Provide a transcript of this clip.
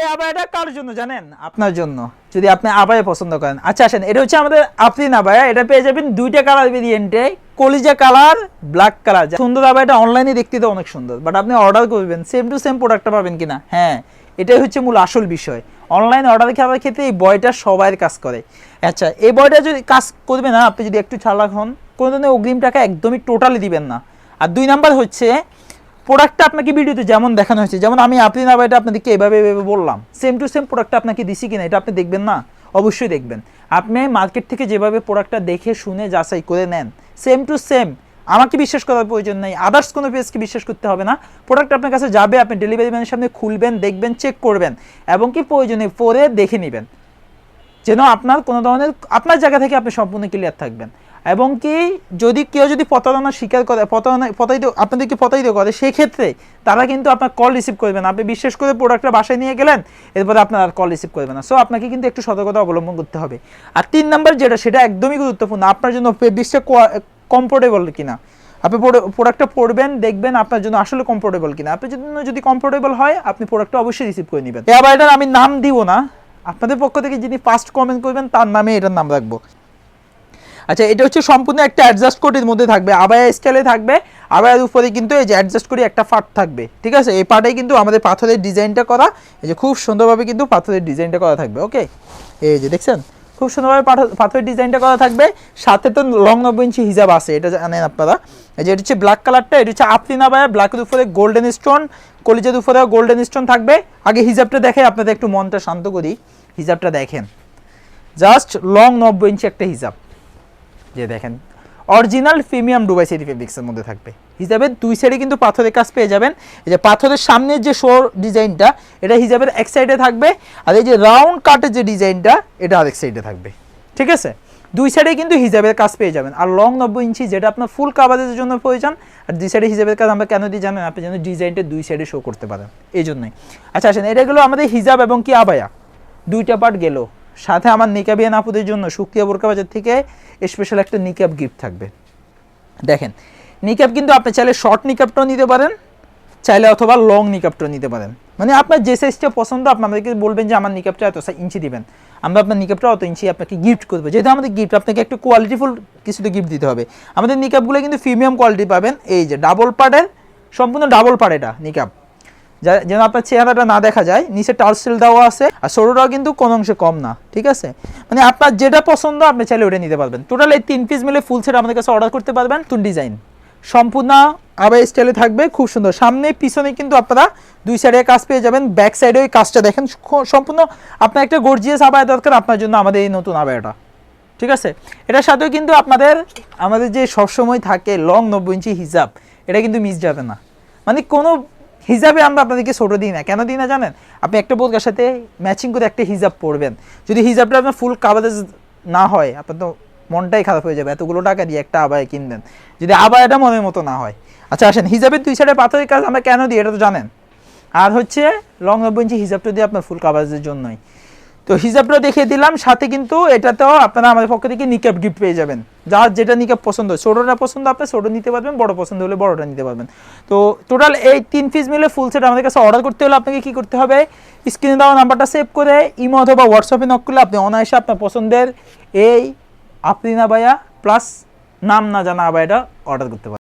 এই আবায়াটা কার জন্য জানেন? আপনার জন্য। যদি আপনি আবায়া পছন্দ করেন। আচ্ছা আসেন, এটা হচ্ছে আমাদের আফরিন আবায়া এটা পেয়ে যাবেন দুইটা কালার ভেরিয়েন্টে কলিজা কালার ব্ল্যাক কালার সুন্দর আবায়াটা অনলাইনে দেখতে তো অনেক সুন্দর। বাট আপনি অর্ডার করবেন সেম টু সেম প্রোডাক্টটা পাবেন কিনা? হ্যাঁ এটাই হচ্ছে মূল আসল বিষয়। অনলাইন অর্ডার খাবার ক্ষেত্রে এই বয়টা সবাই কাজ করে। আচ্ছা এই বয়টা যদি কাজ করবে না, আপনি যদি একটু চালাক হন কোনো ধরনের অগ্রিম টাকা একদমই টোটালি দিবেন না। আর দুই নাম্বার হচ্ছে প্রোডাক্টটা আপনাকে ভিডিওতে যেমন দেখানো হয়েছে, যেমন আমি আপনি না এটা আপনাদেরকে এভাবে এভাবে বললাম সেম টু সেম প্রোডাক্টটা আপনাকে দিছি কিনা, এটা আপনি দেখবেন না? অবশ্যই দেখবেন। আপনি মার্কেট থেকে যেভাবে প্রোডাক্টটা দেখে, শুনে, যাচাই করে নেন সেম টু সেম আমাকে বিশ্বাস করার প্রয়োজন নেই আদার্স কোনো পেজকে বিশ্বাস করতে হবে না। প্রোডাক্ট আপনার কাছে যাবে, আপনি ডেলিভারি ম্যানের সামনে খুলবেন, দেখবেন চেক করবেন, এবং কি প্রয়োজনে পরে দেখে নেবেন। যেন আপনার কোনো ধরনের, আপনার জায়গা থেকে আপনি সম্পূর্ণ ক্লিয়ার থাকবেন। এবং কি যদি কেউ যদি প্রতারণা স্বীকার করে, প্রতারণা, প্রতারিত, আপনাদেরকে প্রতারিত করে, সেক্ষেত্রে তারা কিন্তু আপনার কল রিসিভ করবে না। আপনি বিশ্বাস করে প্রোডাক্টটা বাসায় নিয়ে গেলেন, এরপরে আপনার আর কল রিসিভ করবে না। সো আপনাকে কিন্তু একটু সতর্কতা অবলম্বন করতে হবে। আর তিন নাম্বার যেটা, সেটা একদমই গুরুত্বপূর্ণ। আপনার জন্য ফেব্রিক্সটা কমফোর্টেবল কিনা। আপনি প্রোডাক্টটা পড়বেন, দেখবেন আপনার জন্য আসলে কমফোর্টেবল কিনা। আপনার জন্য যদি কমফোর্টেবল হয়, আপনি প্রোডাক্টটা অবশ্যই রিসিভ করে নেবেন। এবার এটার আমি নাম দিব না। আপনাদের পক্ষ থেকে যিনি ফার্স্ট কমেন্ট করবেন, তার নামে এটার নাম রাখব। আচ্ছা এটা হচ্ছে সম্পূর্ণ একটা অ্যাডজাস্ট কোটের মধ্যে থাকবে। আবায়া স্টাইলে থাকবে আবায়ার উপরে কিন্তু এই যে অ্যাডজাস্ট করে একটা পার্ট থাকবে, ঠিক আছে? এই পার্টে কিন্তু আমাদের পাথরের ডিজাইনটা করা, এই যে খুব সুন্দরভাবে কিন্তু পাথরের ডিজাইনটা করা থাকবে ওকে এই যে দেখছেন? খুব সুন্দরভাবে পাথর- পাথরের ডিজাইনটা করা থাকবে, সাথে তো লং নব্বই ইঞ্চি হিজাব আছে, এটা জানেন আপনারা। এই যে এটা হচ্ছে ব্ল্যাক কালারটা এটা হচ্ছে আফরিন আবায়া ব্ল্যাকের উপরে গোল্ডেন স্টোন কলিজের উপরেও গোল্ডেন স্টোন থাকবে। আগে হিজাবটা দেখে আপনাদের একটু মনটা শান্ত করি, হিজাবটা দেখেন। জাস্ট লং নব্বই ইঞ্চি একটা হিজাব। যে দেখেন অরিজিনাল প্রিমিয়াম ডুবাই সেরি ফেব্রিক্সের মধ্যে থাকবে। হিজাবের দুই সাইডে কিন্তু পাথরের কাজ পেয়ে যাবেন। এই যে পাথরের সামনের যে শোর ডিজাইনটা এটা হিজাবের এক সাইডে থাকবে আর এই যে রাউন্ড কাটের যে ডিজাইনটা এটা আরেক সাইডে থাকবে। ঠিক আছে? দুই সাইডে কিন্তু হিজাবের কাজ পেয়ে যাবেন। আর লং নব্বই ইঞ্চি, যেটা আপনার ফুল কাভারেজের জন্য প্রয়োজন, আর দুই সাইডে হিজাবের কাজ আমরা কেন দিই জানেন? আপনি যেন ডিজাইনটা দুই সাইডে শো করতে পারেন। এই জন্যই। আচ্ছা আসেন, এটা গেলো আমাদের হিজাব এবং কি আবায়া। দুইটা পার্ট গেল। সাথে আমার নিকাবিয়ান আপুদের জন্য সুক্রিয়া বোরকা বাজার থেকে স্পেশাল একটা নিকাব গিফট থাকবে। দেখেন, নিকাব কিন্তু আপনি চাইলে শর্ট নিকাবটাও নিতে পারেন, চাইলে অথবা লং নিকাবটাও নিতে পারেন। মানে আপনার যে সাইজটা পছন্দ, আপনি আমাদেরকে বলবেন যে আমার নিকাবটা এত ইঞ্চি দিবেন। আমরা আপনার নিকাবটা অত ইঞ্চি আপনাকে গিফট করব। যেহেতু আমাদের গিফট আপনাকে একটু কোয়ালিটিফুল কিছু তো গিফট দিতে হবে। আমাদের নিকাবগুলো কিন্তু প্রিমিয়াম কোয়ালিটি পাবেন। এই যে ডাবল পার্টের সম্পূর্ণ ডাবল পার্ট এটা, নিকাব। যেন আপনার চেহারাটা না দেখা যায়, নিচে টার্সেল দেওয়া আছে, আর সরুটাও কিন্তু কোনো অংশে কম না, ঠিক আছে? মানে আপনার যেটা পছন্দ, আপনি চাইলে ওটা নিতে পারবেন। টোটাল এই তিন পিস মিলে ফুল সেট আমাদের কাছে অর্ডার করতে পারবেন তুন ডিজাইন সম্পূর্ণ আবার স্টাইলে থাকবে, খুব সুন্দর। সামনে, পিছনে কিন্তু আপনারা দুই সাইডে কাজ পেয়ে যাবেন ব্যাক সাইডে ওই কাজটা দেখেন সম্পূর্ণ আপনার একটা গর্জিয়াস আবায় দরকার আপনার জন্য আমাদের এই নতুন আবায়টা ঠিক আছে? এটার সাথেও কিন্তু আপনাদের, আমাদের যে সবসময় থাকে লং নব্বই ইঞ্চি হিজাব, এটা কিন্তু মিস যাবে না। মানে কোনো হিজাবে আমরা আপনাদেরকে ছোটো দিই না। কেন দিই না জানেন? আপনি একটা বোরকার সাথে ম্যাচিং করে একটা হিজাব পরবেন। যদি হিজাবটা আপনার ফুল কাভারেজ না হয়, আপনার তো মনটাই খারাপ হয়ে যাবে। এতগুলো টাকা দিয়ে একটা আবায় কিনবেন। যদি আবায়টা মনের মতো না হয়। আচ্ছা আসেন, হিজাবের দুই সাইডে পাথরের কাজ আমরা কেন দিই এটা তো জানেন? আর হচ্ছে লং নব্বই ইঞ্চি হিজাবটা দিয়ে আপনার ফুল কাভারেজের জন্যই। তো হিজাবটা দেখিয়ে দিলাম, সাথে কিন্তু এটাতেও আপনারা আমাদের পক্ষ থেকে নিকাপ গিফট পেয়ে যাবেন। যার যেটা নিকাপ পছন্দ ছোটোটা পছন্দ আপনি ছোটো নিতে পারবেন, বড় পছন্দ হলে বড়টা নিতে পারবেন। তো টোটাল এই তিন পিস মিলে ফুল সেট আমাদের কাছে অর্ডার করতে হলে আপনাকে কি করতে হবে? স্ক্রিনে দেওয়া নাম্বারটা সেভ করে ইমো অথবা হোয়াটসঅ্যাপে নক করলে আপনি অনায়াসে আপনার পছন্দের এই আপনি না বায়া প্লাস নাম না জানা আবায়াটা অর্ডার করতে পারেন